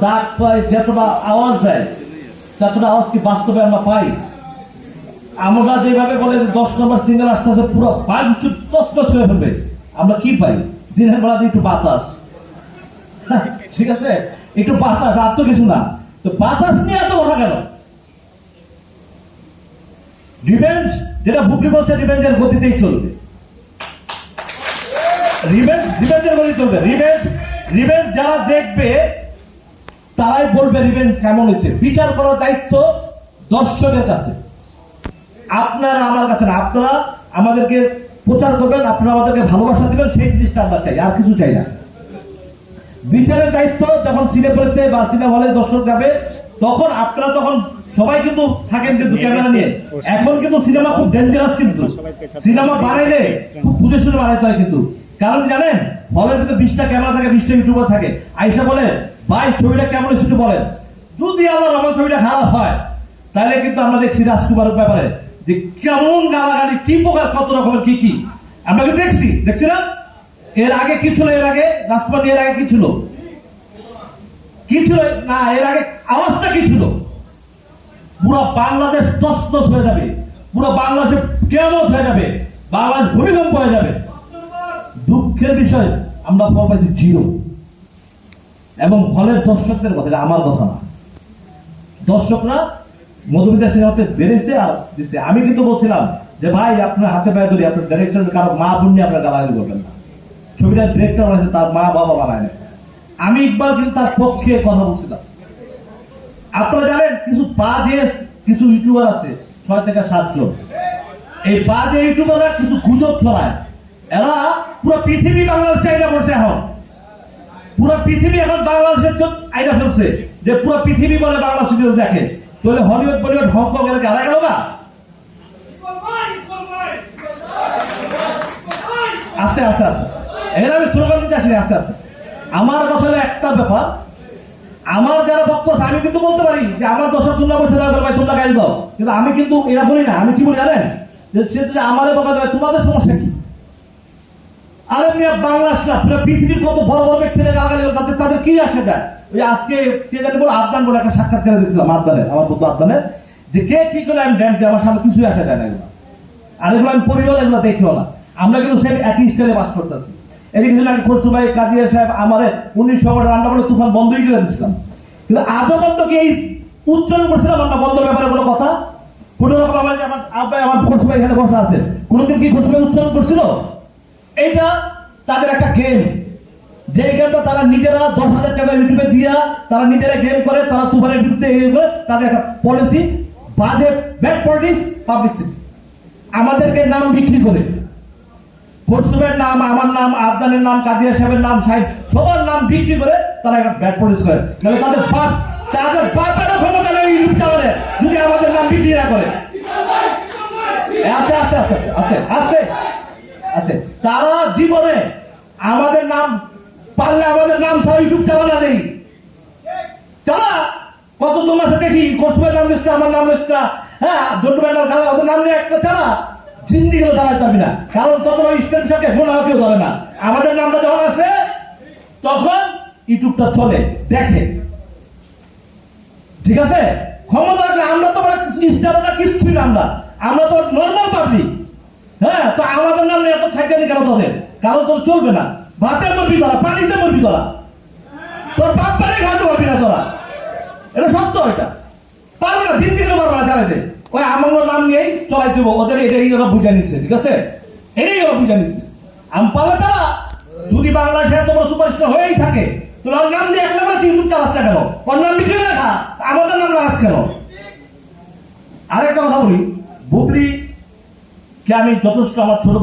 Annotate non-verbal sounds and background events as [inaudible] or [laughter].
ডাক পায় যতটা আওয়াজ দেয় ততটা আওয়াজ বাস্তবে আমরা পাই? আমরা যেভাবে বলে দশ নম্বর সিঙ্গেল আসতে আসতে পুরো পাঞ্চু তসতস করে ফেলবে। আমরা কি পাই? দিনের বেলাতে একটু বাতাস। হ্যাঁ, [laughs] ঠিক আছে? একটু বাতাস আর তো কিছু না। তো বাতাস নিয়ে এত কথা কেন? রিভেঞ্জ যেটা বুকলি বলছে রিভেঞ্জের গতিতেই চলবে। রিভেঞ্জ রিভেঞ্জের গতি চলবে। রিভেঞ্জ রিভেঞ্জ যারা দেখবে তারাই বলবে রিভেঞ্জ কেমন হয়েছে বিচার করার দায়িত্ব দর্শকের কাছে। আপনারা আমার কাছে না আপনারা আমাদেরকে প্রচার করবেন আপনারা আমাদেরকে ভালোবাসা দিবেন সেই জিনিসটা আমরা চাই আর কিছু চাই না। বিচারের দায়িত্ব যখন সিনে পড়েছে বা সিনেমা হলে দর্শক যাবে তখন আপনারা তখন সবাই কিন্তু থাকেন কিন্তু ক্যামেরা নিয়ে। এখন কিন্তু সিনেমা খুব ডেঞ্জারাস কিন্তু। সিনেমা বানাইলে খুব বুঝে শুনে বানাইতে হয় কিন্তু। কারণ জানেন, হলের ভিতরে বিশটা ক্যামেরা থাকে, বিশটা ইউটিউবার থাকে। আইসা বলে, ভাই, ছবিটা কেমন একটু বলেন। যদি আল্লাহ রহমান ছবিটা খারাপ হয়, তাহলে কিন্তু আমরা দেখছি রাজকুমারের ব্যাপারে যে কেমন গালাগালি, কি প্রকার, কত রকমের, কি কি। আমরা কিন্তু দেখছি দেখছি না? এর আগে কি ছিল, এর আগে? রাজকুমার এর আগে কি ছিল? কি ছিল? না, এর আগে আওয়াজটা কি ছিল? পুরো বাংলাদেশ তসতস হয়ে যাবে। পুরো বাংলাদেশে কেমন হয়ে যাবে? বাংলাদেশ ভূমিকম্প হয়ে যাবে। দুঃখের বিষয় আমরা ফল পাইছি জিরো। এবং হলের দর্শকদের কথা, এটা আমার কথা না। দর্শকরা মধুমিতা সিনেমাতে বেড়েছে আর দিচ্ছে আমি কিন্তু বলছিলাম যে, ভাই, আপনার হাতে পায়ে ধরি, আপনার ডাইরেক্টর কারও মা বোন আপনার গালাগালি করবেন না। ছবিটার ডিরেক্টর বানাইছে, তার মা বাবা বানায় না আমি ইকবাল কিন্তু তার পক্ষে কথা বলছিলাম। আপনারা জানেন, কিছু পা বাজে কিছু ইউটিউবার আছে, ছয় থেকে সাতজন। এই বাজে ইউটিউবাররা কিছু গুজব ছড়ায়। এরা পুরো পৃথিবী বাংলাদেশে আইনা বসে এখন। পুরো পৃথিবী এখন বাংলাদেশের চোখ আইনা ফেলছে যে পুরো পৃথিবী বলে বাংলা সিরিয়াল দেখে। তাহলে হলিউড বলিউড হংকং এর গালা গেল না আস্তে আস্তে আস্তে। এর আমি স্লোগান দিতে আসিনি আস্তে আস্তে। আমার কথা হলো একটা ব্যাপার। আমার যারা ভক্ত আছে, আমি কিন্তু বলতে পারি যে আমার দশা তোমরা বসে দাও ভাই, তোমরা গাইল দাও। কিন্তু আমি কিন্তু এরা বলি না, আমি কি বলি জানেন? যে সে যদি আমারে বকা তোমাদের সমস্যা কি? আরে মিয়া, বাংলাদেশ পৃথিবীর কত বড় বড় ব্যক্তিরা গালাগালি তাদের তাদের কি আসে দেয় ওই আজকে কে জানি বলে আদনান বলে একটা সাক্ষাৎকারে দেখছিলাম, আদনানের, আমার বন্ধু আদনানের, যে কে কি করে আমি ড্যাম আমার সামনে কিছুই আসে দেয় না এগুলো। আর এগুলো আমি পড়িও না এগুলো দেখিও না। আমরা কিন্তু সেই একই স্টাইলে বাস করতেছি। এদিকে কিছু আগে খসরু ভাই কাদিয়া সাহেব, আমার উনিশশো রান্না করে তুফান বন্ধই করে দিয়েছিলাম। কিন্তু আজও পর্যন্ত কি এই উচ্চারণ করছিলাম আমরা বন্ধের ব্যাপারে কোনো কথা? কোনো রকম আমার আমার খসরু ভাই এখানে বসা আছে। কোনোদিন কি খসরু ভাই উচ্চারণ করছিল? এইটা তাদের একটা গেম যে গেমটা তারা নিজেরা দশ হাজার টাকা ইউটিউবে দিয়া তারা নিজেরা গেম করে, তারা তুফানের বিরুদ্ধে তাদের একটা পলিসি বাজে ব্যাড পলিটিক্স পাবলিসিটি আমাদেরকে নাম বিক্রি করে। ফরসুমের নাম, আমার নাম আদনানের নাম, কাদিয়া সাহেবের নাম সাহেব সবার নাম বিক্রি করে তারা একটা ব্যাড পলিস করে। তাদের বাপ তাদের বাপের ক্ষমতা নেই ইউটিউব চ্যানেলে যদি আমাদের নাম বিক্রি না করে। আস্তে আস্তে আস্তে আস্তে আস্তে আস্তে তারা জীবনে আমাদের নাম পারলে আমাদের নাম ছাড়া ইউটিউব চ্যানেল নেই। তারা কত তোমার সাথে দেখি কোসমের নাম লিস্টে আমার নাম লিস্টটা হ্যাঁ ওদের নাম নিয়ে একটা চালা জিন্দি গেলে চালাতে পারবি না। কারণ তখন ওই কেউ ধরে না। আমাদের নামটা যখন আসে, তখন ইউটিউবটা চলে, দেখে। ঠিক আছে? ক্ষমতা রাখলে আমরা তো স্টার না, কিচ্ছুই না আমরা। আমরা তো নর্মাল পাবলিক হ্যাঁ তো আমাদের এত কেন তোদের কারণ তোর চলবে না। ভাতে মরবি তোরা পানিতে মরবি তোরা তোর বাপ পারে খাওয়াতে পারবি না তোরা। এটা সত্য এটা। পারবে না দিন দিকে পারবে না চালাইতে ওই আমার নাম নিয়েই চলাই দেবো। ওদের এটাই ওরা বুঝে নিচ্ছে ঠিক আছে? এটাই ওরা বুঝে নিচ্ছে আমি পারলে চালা যদি বাংলাদেশে এত সুপারস্টার হয়েই থাকে, তোর নাম দিয়ে একলা করে ইউটিউব চালাস না কেন? ওর নাম বিক্রি করে খা। আমাদের নাম লাগাস কেন? আরেকটা কথা বলি, বুবলি কে আমি যথেষ্ট আমার ছোট